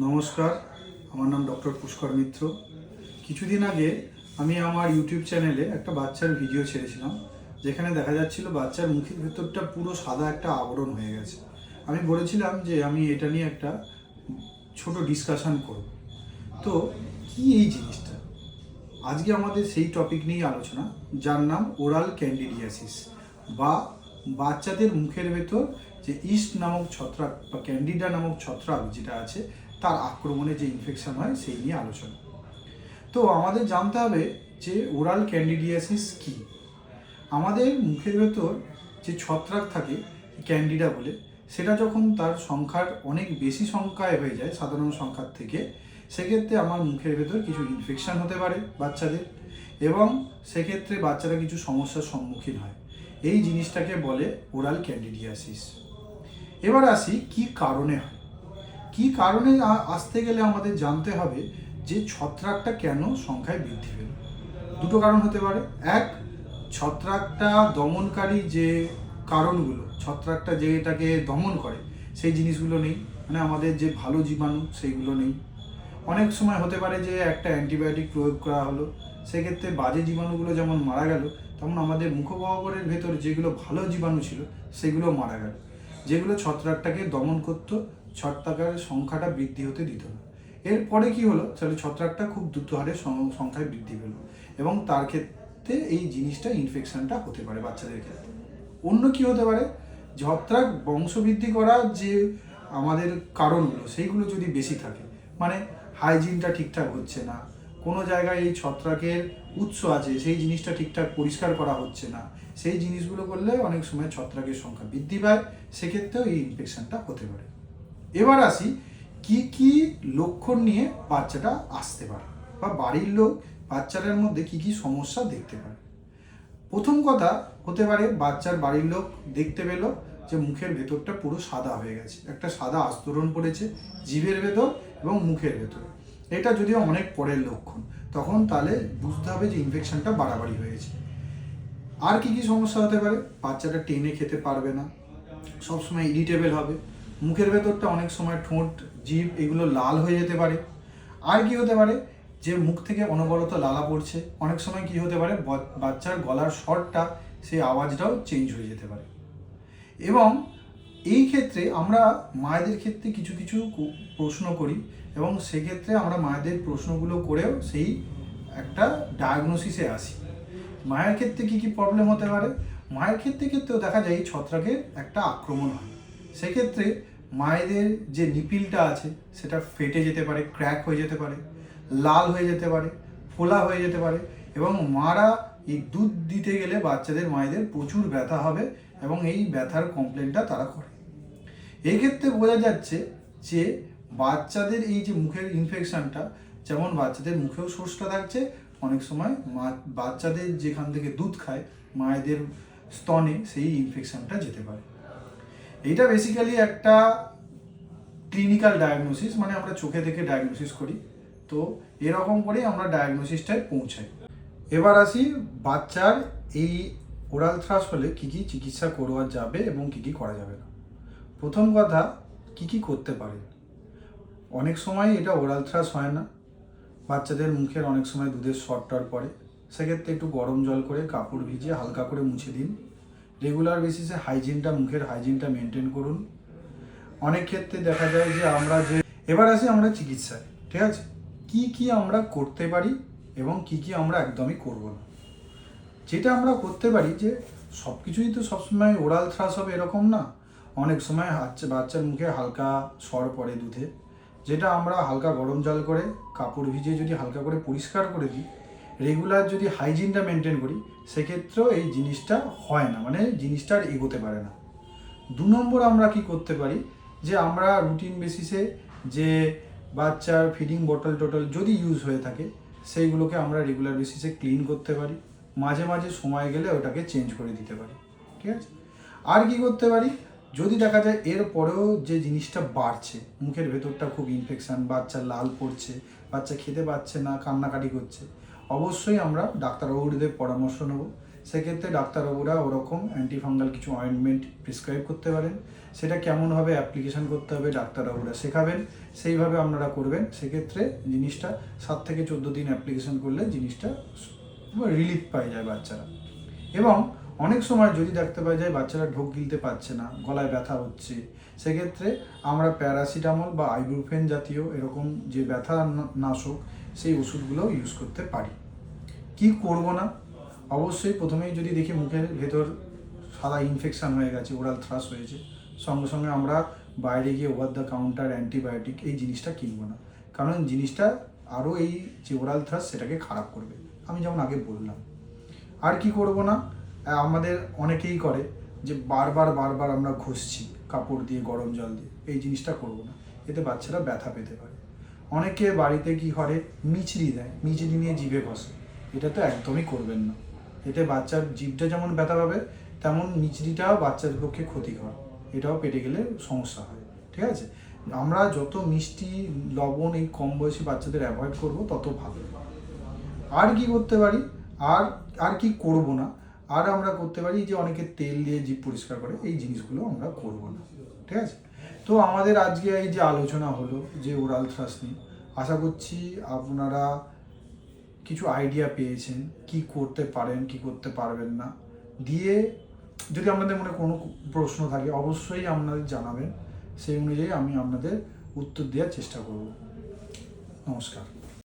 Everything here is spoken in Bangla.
নমস্কার, আমার নাম ডক্টর পুষ্কর মিত্র। কিছুদিন আগে আমি আমার ইউটিউব চ্যানেলে একটা বাচ্চার ভিডিও ছেড়েছিলাম, যেখানে দেখা যাচ্ছিল বাচ্চার মুখের ভেতরটা পুরো সাদা একটা আবরণ হয়ে গেছে। আমি বলেছিলাম যে আমি এটা নিয়ে একটা ছোট ডিসকাশন করব। তো কি এই জিনিসটা? আজকে আমাদের সেই টপিক নিয়ে আলোচনা, যার নাম ওরাল ক্যান্ডিডিয়াসিস বা বাচ্চাদের মুখের ভেতর যে ইস্ট নামক ছত্রাক বা ক্যান্ডিডা নামক ছত্রাক যেটা আছে তার আক্রমণে যে ইনফেকশন হয়, সেই নিয়ে আলোচনা। তো আমাদের জানতে হবে যে ওরাল ক্যান্ডিডিয়াসিস কি? আমাদের মুখের ভেতর যে ছত্রাক থাকে ক্যান্ডিডা বলে, সেটা যখন তার সংখ্যার অনেক বেশি সংখ্যায় হয়ে যায়, সাধারণ সংখ্যার থেকে, সেক্ষেত্রে আমার মুখের ভেতর কিছু ইনফেকশান হতে পারে বাচ্চাদের এবং সেক্ষেত্রে বাচ্চারা কিছু সমস্যার সম্মুখীন হয়। এই জিনিসটাকে বলে ওরাল ক্যান্ডিডিয়াসিস এবার আসি কি কারণে হয়? কি কারণে আসতে গেলে আমাদের জানতে হবে যে ছত্রাকটা কেন সংখ্যায় বৃদ্ধি পেল? দুটো কারণ হতে পারে। এক, ছত্রাকটা দমনকারী যে কারণগুলো, ছত্রাকটা যে এটাকে দমন করে, সেই জিনিসগুলো নেই। মানে আমাদের যে ভালো জীবাণু, সেইগুলো নেই। অনেক সময় হতে পারে যে একটা অ্যান্টিবায়োটিক প্রয়োগ করা হলো, সেক্ষেত্রে বাজে জীবাণুগুলো যেমন মারা গেল, তেমন আমাদের মুখগহ্বরের ভেতর যেগুলো ভালো জীবাণু ছিল, সেগুলো মারা গেল। যেগুলো ছত্রাকটাকে দমন করতো ছত্রাকের সংখ্যাটা বৃদ্ধি হতে দিত না। এরপরে কি হলো? তাহলে ছত্রাকটা খুব দ্রুত হারে সংখ্যায় বৃদ্ধি পেল এবং তার ক্ষেত্রে এই জিনিসটা ইনফেকশনটা হতে পারে বাচ্চাদের ক্ষেত্রে। অন্য কি হতে পারে? ছত্রাক বংশবৃদ্ধি করার যে আমাদের কারণগুলো, সেইগুলো যদি বেশি থাকে মানে হাইজিনটা ঠিকঠাক হচ্ছে না, কোনো জায়গায় এই ছত্রাকের উৎস আছে, সেই জিনিসটা ঠিকঠাক পরিষ্কার করা হচ্ছে না, সেই জিনিসগুলো করলে অনেক সময় ছত্রাকের সংখ্যা বৃদ্ধি পায়, সেক্ষেত্রেও এই ইনফেকশনটা হতে পারে। এবার আসি, কি কি লক্ষণ নিয়ে বাচ্চাটা আসতে পারে? বা বাড়ির লোক বাচ্চাটার মধ্যে কি কি সমস্যা দেখতে পারে? প্রথম কথা হতে পারে, বাচ্চার বাড়ির লোক দেখতে পেল যে মুখের ভেতরটা পুরো সাদা হয়ে গেছে। একটা সাদা আস্তরণ পড়েছে, জিভের ভেতর এবং মুখের ভেতর। এটা যদিও অনেক পরের লক্ষণ, তখন তাহলে বুঝতে হবে যে ইনফেকশনটা বাড়াবাড়ি হয়েছে। আর কি কি সমস্যা হতে পারে? বাচ্চাটা টেনে খেতে পারবে না, সবসময় ইরিটেবল হবে মুখের ভেতরটা অনেক সময় ঠোঁট, জিভ এগুলো লাল হয়ে যেতে পারে। আর কি হতে পারে যে মুখ থেকে অনবরত লালা পড়ছে, অনেক সময় কি হতে পারে বাচ্চার গলার স্বরটা সেই আওয়াজটাও চেঞ্জ হয়ে যেতে পারে। এবং এই ক্ষেত্রে আমরা মায়েদের ক্ষেত্রে কিছু কিছু প্রশ্ন করি এবং সেক্ষেত্রে আমরা মায়েদের প্রশ্নগুলো করেও সেই একটা ডায়াগনোসিসে আসি। মায়ের ক্ষেত্রে কি কি প্রবলেম হতে পারে? মায়ের ক্ষেত্রে ক্ষেত্রেও দেখা যায় ছত্রাকের একটা আক্রমণ হয়। সেক্ষেত্রে মায়েদের যে নিপিলটা আছে, সেটা ফেটে যেতে পারে ক্র্যাক হয়ে যেতে পারে, লাল হয়ে যেতে পারে, ফোলা হয়ে যেতে পারে এবং মারা এই দুধ দিতে গেলে বাচ্চাদের মায়েদের প্রচুর ব্যথা হবে এবং এই ব্যথার কমপ্লেনটা তারা করে। এই ক্ষেত্রে বোঝা যাচ্ছে যে বাচ্চাদের এই যে মুখের ইনফেকশানটা যেমন বাচ্চাদের মুখেও সোর্সটা থাকছে, অনেক সময় মা, বাচ্চাদের যেখান থেকে দুধ খায়, মায়েদের স্তনে সেই ইনফেকশানটা যেতে পারে। এইটা বেসিক্যালি একটা ক্লিনিক্যাল ডায়াগনোসিস মানে আমরা চোখে দেখে ডায়াগনোসিস করি। তো এরকম করেই আমরা ডায়াগনোসিসটায় পৌঁছাই। এবার আসি বাচ্চার এই ওরাল থ্রাস হলে কী কী চিকিৎসা করোয়া যাবে এবং কী কী করা যাবে না। প্রথম কথা, কী কী করতে পারে? অনেক সময় এটা ওরাল থ্রাস হয় না। বাচ্চাদের মুখের অনেক সময় দুধের শর্টটার পরে সেক্ষেত্রে একটু গরম জল করে কাপড় ভিজিয়ে হালকা করে মুছে দিন। রেগুলার বেসিসে হাইজিনটা মুখের হাইজিনটা মেনটেন করুন। অনেক ক্ষেত্রে দেখা যায় যে আমরা যে, এবার আসি আমরা চিকিৎসায়, ঠিক আছে? কি কি আমরা করতে পারি এবং কি কি আমরা একদমই করব না? যেটা আমরা করতে পারি যে সব কিছুই তো সবসময় ওরাল থ্রাস হবে এরকম না। অনেক সময় বাচ্চা বাচ্চার মুখে হালকা সর পড়ে দুধে, যেটা আমরা হালকা গরম জল করে, কাপড় ভিজিয়ে যদি হালকা করে পরিষ্কার করে দিই রেগুলার যদি হাইজিনটা মেনটেন করি, সেক্ষেত্রেও এই জিনিসটা হয় না মানে জিনিসটা আর এগোতে পারে না। দু নম্বর আমরা কি করতে পারি, যে আমরা রুটিন বেসিসে যে বাচ্চার ফিডিং বটল টটল যদি ইউজ হয়ে থাকে, সেইগুলোকে আমরা রেগুলার বেসিসে ক্লিন করতে পারি। মাঝে মাঝে সময় গেলে ওটাকে চেঞ্জ করে দিতে পারি, ঠিক আছে? আর কি করতে পারি, যদি দেখা যায় এর পরেও যে জিনিসটা বাড়ছে, মুখের ভেতরটা খুব ইনফেকশান বাচ্চা লাল পড়ছে, বাচ্চা খেতে পাচ্ছে না, কান্নাকাটি করছে অবশ্যই আমরা ডাক্তারবাবুদের পরামর্শ নেব। সেক্ষেত্রে ডাক্তারবাবুরা ওরকম অ্যান্টিফাঙ্গাল কিছু অয়েন্টমেন্ট প্রেসক্রাইব করতে পারেন। সেটা কেমনভাবে অ্যাপ্লিকেশন করতে হবে ডাক্তারবাবুরা শেখাবেন, সেইভাবে আপনারা করবেন। সেক্ষেত্রে জিনিসটা সাত থেকে চোদ্দ দিন অ্যাপ্লিকেশন করলে জিনিসটা রিলিফ পাই যায় বাচ্চারা। এবং অনেক সময় যদি দেখতে পাওয়া যায় বাচ্চারা ঢোক গিলতে পারছে না, গলায় ব্যথা হচ্ছে, সেক্ষেত্রে আমরা প্যারাসিটামল বা আইবুপ্রোফেন জাতীয় এরকম যে ব্যথা নাশক সেই ওষুধগুলোও ইউজ করতে পারি। কি করব না? অবশ্যই প্রথমেই যদি দেখি মুখের ভেতর সাদা ইনফেকশান হয়ে গেছে ওরাল থ্রাস হয়েছে, সঙ্গে সঙ্গে আমরা বাইরে গিয়ে ওভার দ্য কাউন্টার অ্যান্টিবায়োটিক এই জিনিসটা কিনবো না। কারণ জিনিসটা আরও এই যে ওরাল থ্রাস সেটাকে খারাপ করবে। আমি যেমন আগে বললাম। আর কি করব না? আমাদের অনেকেই করে যে বারবার বারবার আমরা ঘষছি, কাপড় দিয়ে, গরম জল দিয়ে। এই জিনিসটা করব না। এতে বাচ্চারা ব্যথা পেতে পারে। অনেকে বাড়িতে কি করে? মিচড়ি দেয়। মিচড়ি নিয়ে জিভে ঘষে। এটা তো একদমই করবেন না। এতে বাচ্চার জিভটা যেমন ব্যথা পাবে, তেমন মিচড়িটাও বাচ্চার পক্ষে ক্ষতিকর। এটাও পেটে গেলে সমস্যা হয়। ঠিক আছে? আমরা যত মিষ্টি, লবণ এই কম বয়সী বাচ্চাদের অ্যাভয়েড করব, তত ভালো। আর কি করতে পারি? আর আর কি করব না? আর আমরা করতে পারি যে অনেকে তেল দিয়ে জিভ পরিষ্কার করে, এই জিনিসগুলো আমরা করব না। ঠিক আছে? তো আমাদের আজকে এই যে আলোচনা হলো যে ওরাল থ্রাস নিয়ে, আশা করছি আপনারা কিছু আইডিয়া পেয়েছেন কি করতে পারেন, কি করতে পারবেন না। দিয়ে যদি আপনাদের মনে কোনো প্রশ্ন থাকে, অবশ্যই আপনাদের জানাবেন। সেই অনুযায়ী আমি আপনাদের উত্তর দেওয়ার চেষ্টা করব। নমস্কার।